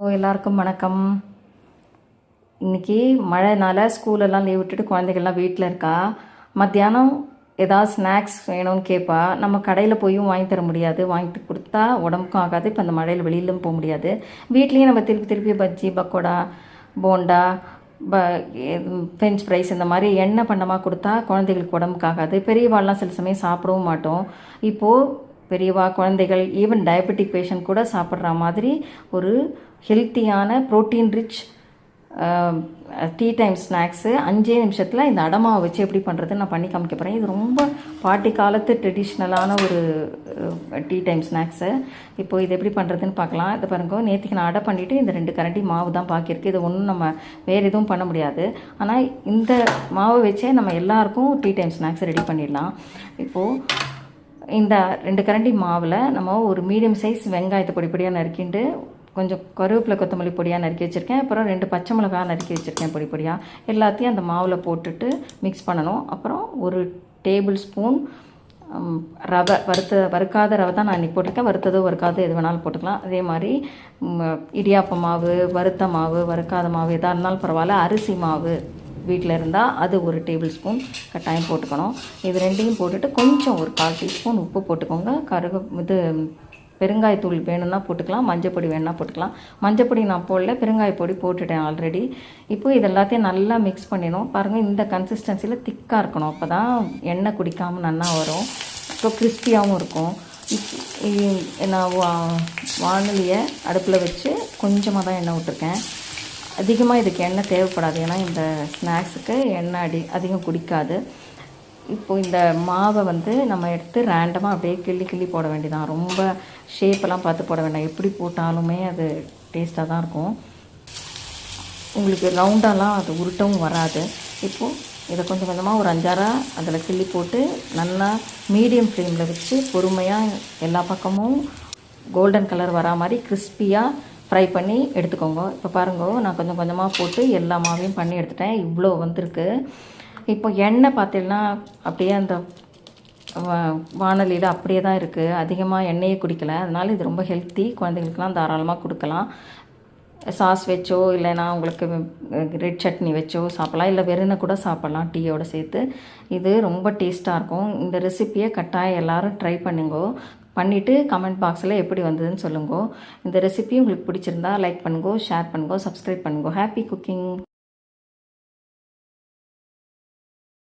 ஓ எல்லாருக்கும் வணக்கம். இன்றைக்கி மழைனால ஸ்கூலெல்லாம் லீவ் விட்டுட்டு குழந்தைகள்லாம் வீட்டில் இருக்கா? மத்தியானம் ஏதாவது ஸ்நாக்ஸ் வேணும்னு கேட்பா நம்ம கடையில் போயும் வாங்கி தர முடியாது. வாங்கி கொடுத்தா உடம்புக்கும் ஆகாது. இப்போ அந்த மழையில் வெளியிலும் போக முடியாது. வீட்லேயும் நம்ம திருப்பி திருப்பி பஜ்ஜி பக்கோடா போண்டா ப ஃப்ரெஞ்ச் ஃப்ரைஸ் இந்த மாதிரி எண்ணெய் பண்ணமாக கொடுத்தா குழந்தைகளுக்கு உடம்புக்கு ஆகாது. பெரியவாள்லாம் சில சமயம் சாப்பிடவும் மாட்டோம். இப்போது பெரியவா குழந்தைகள் ஈவன் டயபெட்டிக் பேஷண்ட் கூட சாப்பிட்ற மாதிரி ஒரு ஹெல்த்தியான protein rich tea time snacks அஞ்சே நிமிஷத்தில் இந்த அடமாவை வச்சு எப்படி பண்ணுறதுன்னு நான் பண்ணி காமிக்க போகிறேன் இது ரொம்ப பாட்டி காலத்து ட்ரெடிஷ்னலான ஒரு டீ டைம் ஸ்நாக்ஸு இப்போ இது எப்படி பண்ணுறதுன்னு பார்க்கலாம். இது பாருங்க நேற்றுக்கு நான் அடை பண்ணிவிட்டு இந்த ரெண்டு கரண்டி மாவு தான் பாக்கியிருக்கு. இது ஒன்றும் நம்ம வேறு எதுவும் பண்ண முடியாது. ஆனால் இந்த மாவை வச்சே நம்ம எல்லாருக்கும் டீ டைம் ஸ்நாக்ஸ் ரெடி பண்ணிடலாம். இப்போது இந்த ரெண்டு கரண்டி மாவில் நம்ம ஒரு மீடியம் சைஸ் வெங்காயத்தை பொடி பொடியாக நறுக்கிண்டு கொஞ்சம் கருவேப்பிலை கொத்தமல்லி பொடியாக நறுக்கி வச்சுருக்கேன். அப்புறம் ரெண்டு பச்சை மிளகா நறுக்கி வச்சுருக்கேன் பொடி பொடியாக எல்லாத்தையும் அந்த மாவில் போட்டுட்டு மிக்ஸ் பண்ணணும். அப்புறம் ஒரு டேபிள் ஸ்பூன் ரவை வறுத்த வறுக்காத ரவை தான் நான் இன்றைக்கி போட்டிருக்கேன். வறுத்ததோ வறுக்காதோ எது வேணாலும் போட்டுக்கலாம். அதே மாதிரி இடியாப்ப மாவு வறுத்த மாவு வறுக்காத மாவு எதாக இருந்தாலும் பரவாயில்ல. அரிசி மாவு. வீட்டில் இருந்தால் அது ஒரு டேபிள் ஸ்பூன் கட்டாயம் போட்டுக்கணும். இது ரெண்டையும் போட்டுட்டு கொஞ்சம் ஒரு கால் டீஸ்பூன் உப்பு போட்டுக்கோங்க. கருக இது பெருங்காயத்தூள் வேணும்னா போட்டுக்கலாம். மஞ்சப்பொடி வேணும்னா போட்டுக்கலாம். மஞ்சப்பொடி நான் போடல. பெருங்காய பொடி போட்டுட்டேன் ஆல்ரெடி இப்போ இது எல்லாத்தையும் நல்லா மிக்ஸ் பண்ணிடணும். பாருங்கள் இந்த கன்சிஸ்டன்சியில் திக்காக இருக்கணும். அப்போ தான் எண்ணெய் குடிக்காமல் நல்லா வரும். இப்போ கிறிஸ்பியாகவும் இருக்கும். நான் வா வானொலியை அடுப்பில் வச்சு கொஞ்சமாக தான் எண்ணெய் விட்டுருக்கேன் அதிகமாக இதுக்கு எண்ணெய் தேவைப்படாது. ஏன்னா இந்த ஸ்நாக்ஸுக்கு எண்ணெய் அடி அதிகம் குடிக்காது. இப்போ இந்த மாவை வந்து நம்ம எடுத்து ரேண்டமாக அப்படியே கிள்ளி கிள்ளி போட வேண்டியதான் ரொம்ப ஷேப்பெல்லாம் பார்த்து போட வேண்டாம். எப்படி போட்டாலுமே அது டேஸ்ட்டாக தான் இருக்கும். உங்களுக்கு ரவுண்டாலாம் அது உருட்டவும் வராது. இப்போது இதை கொஞ்சம் கொஞ்சமாக ஒரு அஞ்சாறாக அதில் கிள்ளி போட்டு நல்லா மீடியம் ஃப்ளேமில் வச்சு பொறுமையாக எல்லா பக்கமும் கோல்டன் கலர் வரா மாதிரி கிறிஸ்பியாக ஃப்ரை பண்ணி எடுத்துக்கோங்க. இப்போ பாருங்க நான் கொஞ்சம் கொஞ்சமாக போட்டு எல்லா மாவையும் பண்ணி எடுத்துட்டேன். இவ்வளோ வந்திருக்கு. இப்போ எண்ணெய் பார்த்தீங்கன்னா அப்படியே அந்த வானொலியில் அப்படியே தான் இருக்குது அதிகமாக எண்ணெயே குடிக்கல. அதனால் இது ரொம்ப ஹெல்த்தி குழந்தைங்களுக்குலாம் தாராளமாக கொடுக்கலாம். சாஸ் வச்சோ இல்லைனா உங்களுக்கு ரெட் சட்னி வச்சோ சாப்பிட்லாம். இல்லை வெறுனை கூட சாப்பிட்லாம் டீயோடு சேர்த்து. இது ரொம்ப டேஸ்ட்டாக இருக்கும். இந்த ரெசிப்பியை கட்டாயம் எல்லாரும் ட்ரை பண்ணுங்க. பண்ணிவிட்டு கமெண்ட் பாக்ஸில் எப்படி வந்ததுன்னு சொல்லுங்க. இந்த ரெசிபி உங்களுக்கு பிடிச்சிருந்தா லைக் பண்ணுங்க ஷேர் பண்ணுங்க சப்ஸ்கிரைப் பண்ணுங்க. Happy cooking